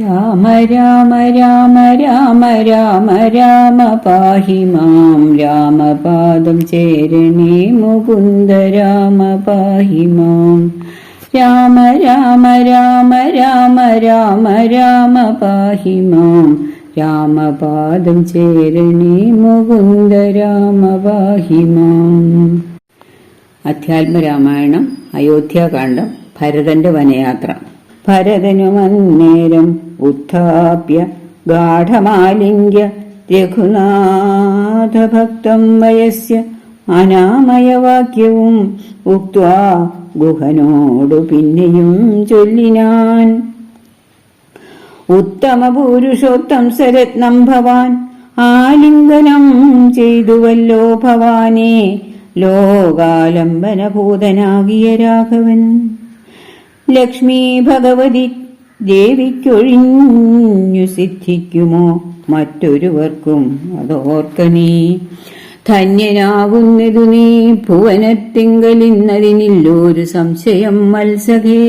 രാമ രാമ രാമ രാമ രാമ രാമ പാഹി മാം. രാമപാദം ചേരണേ മുകുന്ദ രാമ പാഹി മാം. രാമ രാമ രാമ രാമ രാമ രാമ പാഹി മാം. രാമപാദം ചേരണേ മുകുന്ദ രാമ പാഹി മാം. അധ്യാത്മരാമായണം അയോധ്യാകാന്ഡം ഭരതന്റെ വനയാത്ര. ഭരതനുമന്നേരം ഉത്ഥാപ്യ ഗാഠമാലിംഗ്യ രഘുനാഥഭക്തം വയസ്യ അനാമയവാക്യവും ഉക്വാ ഗുഹനോടു പിന്നെയും ചൊല്ലിനാൻ. ഉത്തമ പുരുഷോത്തം സരത്നം ഭവാൻ ആലിംഗനം ചെയ്തുവല്ലോ ഭവാനെ ലോകാലംബനഭൂതനാകിയ രാഘവൻ. ലക്ഷ്മി ഭഗവതി ദേവിക്കൊഴിഞ്ഞു സിദ്ധിക്കുമോ മറ്റൊരുവർക്കും അതോർക്കനീ ധന്യനാകുന്നതു നീ ഭുവനത്തിങ്കലിന്നതിനില്ലൊരു സംശയം മത്സഖേ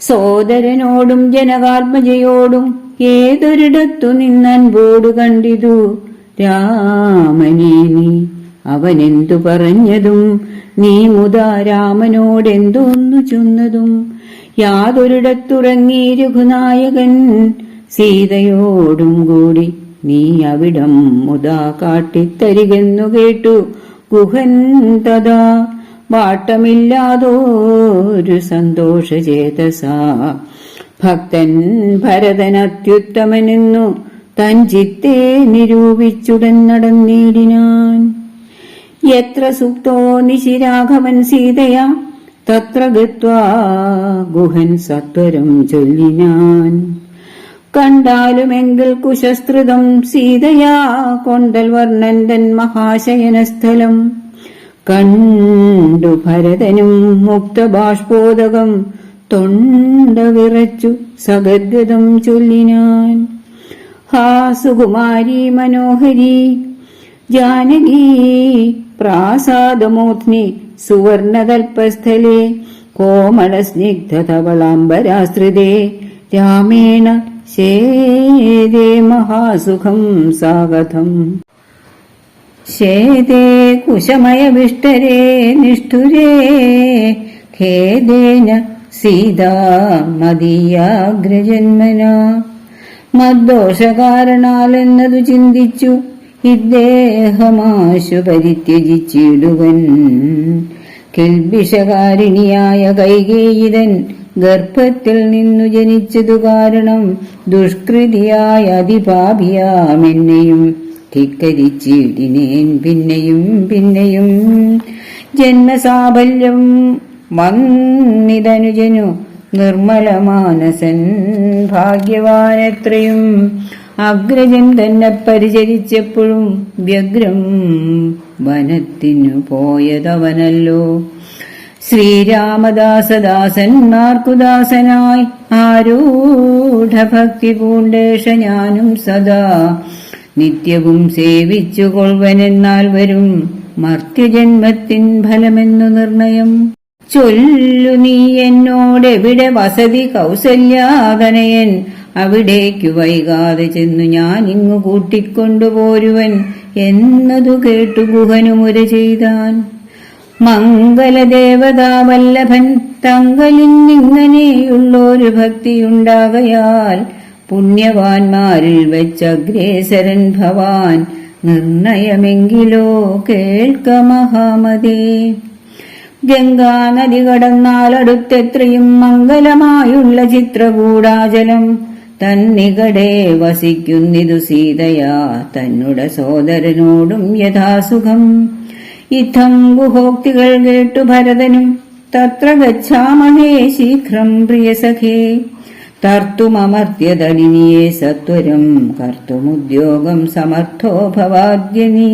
സോദരനോടും ജനകാത്മജയോടും ഏതൊരിടത്തു നിന്നൻപോടു കണ്ടിതു രാമനെ നീ അവനെന്തു പറഞ്ഞതും നീ മുതാ രാമനോടെന്തോന്നു ചൊന്നതും. യാതൊരിടത്തുറങ്ങി രഘുനായകൻ സീതയോടും കൂടി നീ അവിടം മുതാ കാട്ടിത്തരികെന്നു കേട്ടു. ഗുഹൻ തഥാ വാട്ടമില്ലാതോരു സന്തോഷചേതസാ. ഭക്തൻ ഭരതൻ അത്യുത്തമനെന്നു തൻ ചിത്തെ നിരൂപിച്ചുടൻ നടന്നേടിനാൻ. എത്ര സുപ്തോ നിശിരാഘവൻ സീതയാ? തത്ര ഗത്വാ ഗുഹൻ സത്വരം ചൊല്ലിനാൻ കണ്ടാലുമെങ്കിൽ കുശസ്ത്രിതം സീതയാ കൊണ്ടൽ വർണന്തൻ മഹാശയനസ്ഥലം. കണ്ടു ഭരതനും മുക്തബാഷ്പോദകം തൊണ്ട വിറച്ചു സഗദ്ഗതം ചൊല്ലിനാൻ ഹാ സുകുമാരി മനോഹരി ജാനകി പ്രാസാദമൂർധ്നി സുവർണതൽപസ്ഥലേ കോമളസ്നിഗ്ധതവളാംബരാശ്രിതേ രാമേണ ശേദേ മഹാസുഖം സാഗതം ശേദേ കുശമയവിഷ്ടരേ നിഷ്ഠുരേ ഖേദേന സീതാ മദീയാഗ്രജന്മന. മദ്ദോഷകാരണാലെന്നതു ചിന്തിച്ചു ഇദ്ദേഹമാശു പരിത്യജിച്ചിടുവൻ കെൽബിഷകാരിണിയായ കൈകേയിതൻ ഗർഭത്തിൽ നിന്നു ജനിച്ചതു കാരണം ദുഷ്കൃതിയായ അതിപാപിയാമെന്നെയും ധിക്കരിച്ചിടിനേൻ പിന്നെയും പിന്നെയും. ജന്മസാഫല്യം വന്നിതനുജനു നിർമ്മലമാനസൻ ഭാഗ്യവാനെത്രയും അഗ്രജൻ തന്നെ പരിചരിച്ചപ്പോഴും വ്യഗ്രം വനത്തിനു പോയതവനല്ലോ. ശ്രീരാമദാസദാസന്മാർക്കുദാസനായി ആരൂഢഭക്തി പൂണ്ടേഷ ഞാനും സദാ നിത്യവും സേവിച്ചു കൊൾവനെന്നാൽ വരും മർത്യജന്മത്തിൻ ഫലമെന്നു നിർണയം. ചൊല്ലു നീ എന്നോടെവിടെ വസതി കൗസല്യാതനയൻ അവിടേക്കു വൈകാതെ ചെന്നു ഞാൻ ഇങ്ങു കൂട്ടിക്കൊണ്ടുപോരുവൻ എന്നതു കേട്ടു ഗുഹനുമുര ചെയ്താൻ. മംഗലദേവതാവല്ലഭൻ തങ്കലിന്നിങ്ങനെയുള്ളൊരു ഭക്തിയുണ്ടാകയാൽ പുണ്യവാന്മാരിൽ വെച്ചഗ്രേസരൻ ഭവാൻ നിർണയമെങ്കിലോ കേൾക്ക മഹാമതേ. ഗംഗാനദി കടന്നാലടുത്തെത്രയും മംഗലമായുള്ള ചിത്രകൂടാചലം തന്നികടെ വസിക്കുന്നിതു സീതയാ. തന്നുടെ സോദരനോടും യഥാസുഖം. ഇത്തം ഗുഹോക്തികൾ കേട്ടു ഭരതനും തത്ര ഗച്ഛാമഹേ ശീഘ്രം പ്രിയസഖേ തർത്തുമമർത്യതലിനിയെ സത്വരം കർത്തുമുദ്യോഗം സമർത്ഥോ ഭവാദ്യനീ.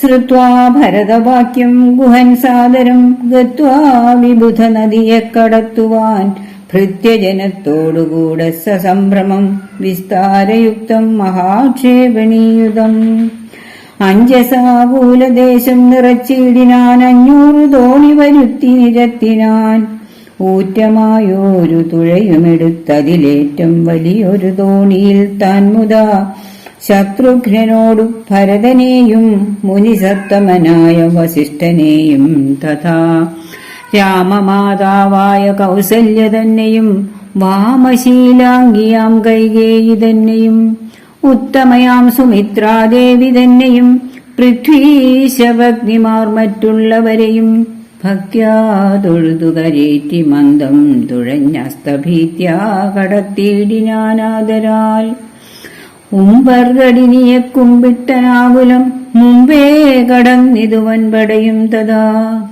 ശ്രുവാ ഭരതവാക്യം ഗുഹൻ സാദരം ഗത്വാ വിബുധ നദിയെ കടത്തുവാൻ ഭൃത്യജനത്തോടുകൂടെ സസംഭ്രമം വിസ്താരയുക്തം മഹാക്ഷേപണീയുതം. അഞ്ചസാകൂലദേശം നിറച്ചിടിനാൻ അഞ്ഞൂറ് തോണി വരുത്തി നിരത്തിനാൻ. ഊറ്റമായൊരു തുഴയുമെടുത്തതിലേറ്റം വലിയൊരു തോണിയിൽ താൻ മുതാ. ശത്രുഘ്നോടു ഭരതനെയും മുനിസത്തമനായ വസിഷ്ഠനെയും തഥാ. രാമമാതാവായ കൗസല്യ തന്നെയും വാമശീലാംഗിയാം കൈകേയി തന്നെയും ഉത്തമയാം സുമിത്രാദേവി തന്നെയും പൃഥ്വീശഭഗ്നിമാർ മറ്റുള്ളവരെയും ഭക്യാ തൊഴുതു കരേറ്റി മന്ദം തുഴഞ്ഞസ്തഭീത്യാ കടത്തിയിടിനാനാദരാൽ ഉമ്പർഗടിനിയെ കുമ്പിട്ടനാകുലം മുമ്പേ കടന്നിതു വൻപടയും തഥാ.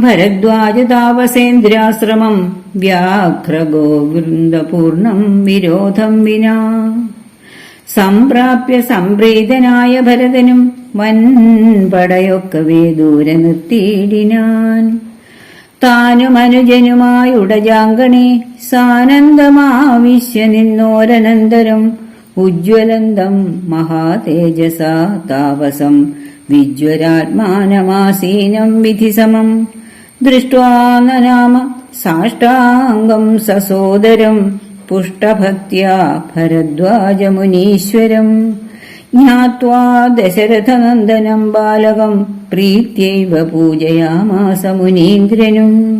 ഭരദ്വാജ താപസേന്ദ്രാശ്രമം വ്യാഘ്രഗോവൃന്ദപൂർണം വിരോധം വിനാ സംപ്രാപ്യ സംപ്രീതനായ ഭരതനും വൻപടയൊക്കവേ ദൂരെ നിർത്തിയിടിനാൻ. താനും അനുജനുമായുടജാങ്കണേ സാനന്ദമാവിശ്യ നിന്നോരനന്തരം ഉജ്ജ്വലന്തം മഹാതേജസാ താപസം വിജ്വരാത്മാനമാസീനം വിധിസമം. ദൃഷ്ട്വാ നനാമ സാഷ്ടാംഗം സസോദരം. പുഷ്ടഭക്ത്യാ ഭരദ്വാജമുനീശ്വരം. ജ്ഞാത്വാ ദശരഥനന്ദനം ബാലകം. പ്രീത്യൈവ പൂജയാമാസ മുനീന്ദ്രനും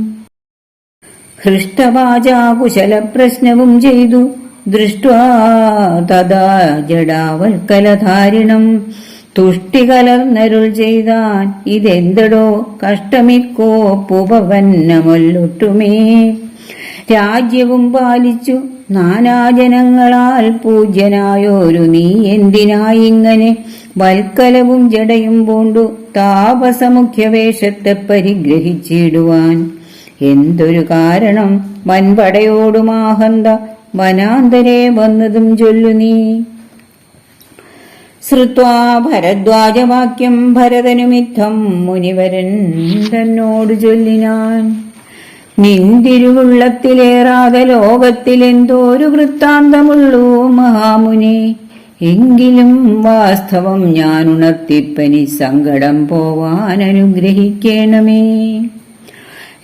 ഹൃഷ്ടവാചാകുശലപ്രശ്നവും ചെയ്തു. ദൃഷ്ട്വാ തഥാ ജഡാവൽക്കലധാരിണം. തുഷ്ടി കലർന്നരുൾ ചെയ്താൻ ഇതെന്തടോ കഷ്ടമിക്കോ പുപവന്നമൊല്ലൊട്ടുമേ രാജ്യവും പാലിച്ചു നാനാജനങ്ങളാൽ പൂജ്യനായോരു നീ എന്തിനായിങ്ങനെ വൽക്കലവും ജടയും പൂണ്ടു താപസമുഖ്യവേഷത്തെ പരിഗ്രഹിച്ചിടുവാൻ? എന്തൊരു കാരണം വൻപടയോടുമാഹന്ത വനാന്തരെ വന്നതും ചൊല്ലു നീ. ശ്രുത്വാ ഭരദ്വാജവാക്യം ഭരതനുമിത്തം മുനിവരൻ തന്നോട് ചൊല്ലിനാൻ. നിന്തിരുവുള്ളത്തിലേറാതെ ലോകത്തിലെന്തോരു വൃത്താന്തമുള്ളൂ മഹാമുനി. എങ്കിലും വാസ്തവം ഞാൻ ഉണർത്തിപ്പനി സങ്കടം പോവാൻ അനുഗ്രഹിക്കണമേ.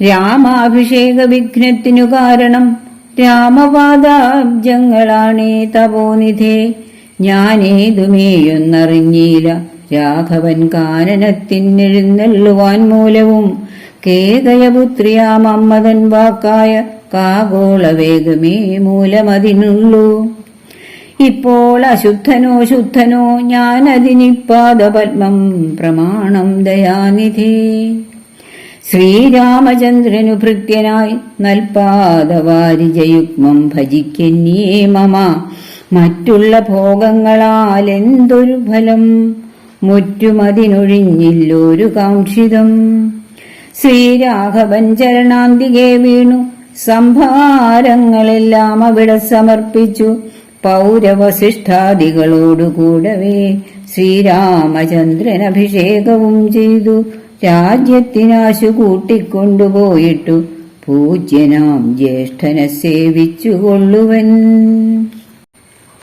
രാമാഭിഷേക വിഘ്നത്തിനു കാരണം രാമപാദാബ്ജങ്ങളാണേ തപോനിധേ. ഞാനേതുമേയൊന്നറിഞ്ഞില്ല രാഘവൻ കാനനത്തിനെഴുന്നള്ളുവാൻ മൂലവും കേകയപുത്രിയാമമ്മതൻ വാക്കായ കാഗോളവേഗമേ മൂലമതിനുള്ളൂ. ഇപ്പോൾ അശുദ്ധനോ ശുദ്ധനോ ഞാനതിനിപ്പാദപത്മം പ്രമാണം ദയാനിധി. ശ്രീരാമചന്ദ്രനു ഭൃത്യനായി നൽപാദവാരിജയുഗ്മം ഭജിക്കന്യേ മമ. മറ്റുള്ള ഭോഗങ്ങളാൽ എന്തൊരു ഫലം മുറ്റുമതിനൊഴിഞ്ഞില്ലൊരു കാക്ഷിതം ശ്രീരാഘവൻ ചരണാന്തികെ വീണു. സംഭാരങ്ങളെല്ലാം അവിടെ സമർപ്പിച്ചു. പൗരവശിഷ്ടാദികളോടുകൂടവേ ശ്രീരാമചന്ദ്രൻ അഭിഷേകവും ചെയ്തു. രാജ്യത്തിനാശു കൂട്ടിക്കൊണ്ടുപോയിട്ടു പൂജ്യനാം ജ്യേഷ്ഠനെ സേവിച്ചുകൊള്ളുവൻ.